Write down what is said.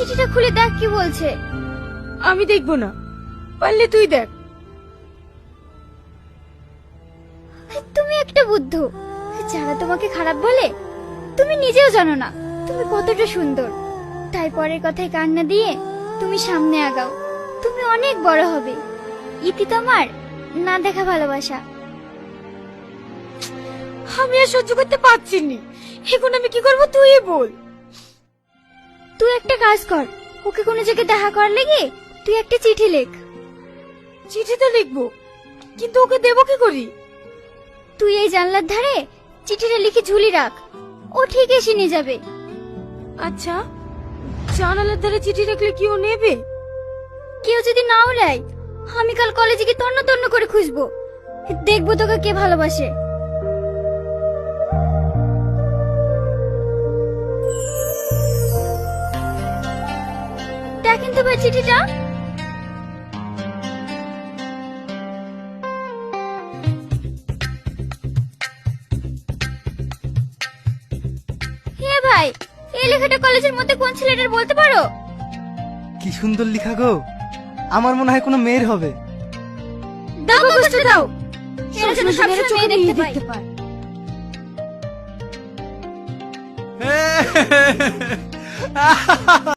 চিঠিটা খুলে দেখ কি বলছে। আমি দেখব না। পারলে তুই দেখ। তুমি একটা বুদ্ধ। যারা তোমাকে খারাপ বলে তুমি নিজেও জানো না। তুমি কতটা সুন্দর। তাই পরের কথায় কান্না দিয়ে তুমি সামনে আগাও। তুমি অনেক বড় হবে। ইতি তোমার না দেখা ভালোবাসা। আমি আর সহ্য করতে পারছি নি। এখন আমি কি করব তুই বল। তুই একটা কাজ কর। ওকে কোনো জায়গায় দেখা করার লেগে তুই একটা চিঠি লেখ। চিঠি তো লিখব। কিন্তু ওকে দেবো কি করি? তুই এই জানলার ধারে চিঠিটা লিখে ঝুলি রাখ। ও ঠিক এসে নিয়ে যাবে। আচ্ছা জানালার ধারে চিঠি রাখলে কি ও নেবে? কেউ যদি নাও নেয় আমি কাল কলেজে গিয়ে তন্ন তন্ন করে খুঁজবো। দেখব তোকে কে ভালোবাসে। দেখেন তো ভাই চিঠিটা হে ভাই এই লেখাটা কলেজের মধ্যে কোন ছেলেটার বলতে পারো কি সুন্দর লেখা গো আমার মনে হয় কোনো মেয়ের হবে দাও দাও এরা যেন সবসময় সবসময় মেয়ে মেয়ে দেখতে দেখতে পায় পায়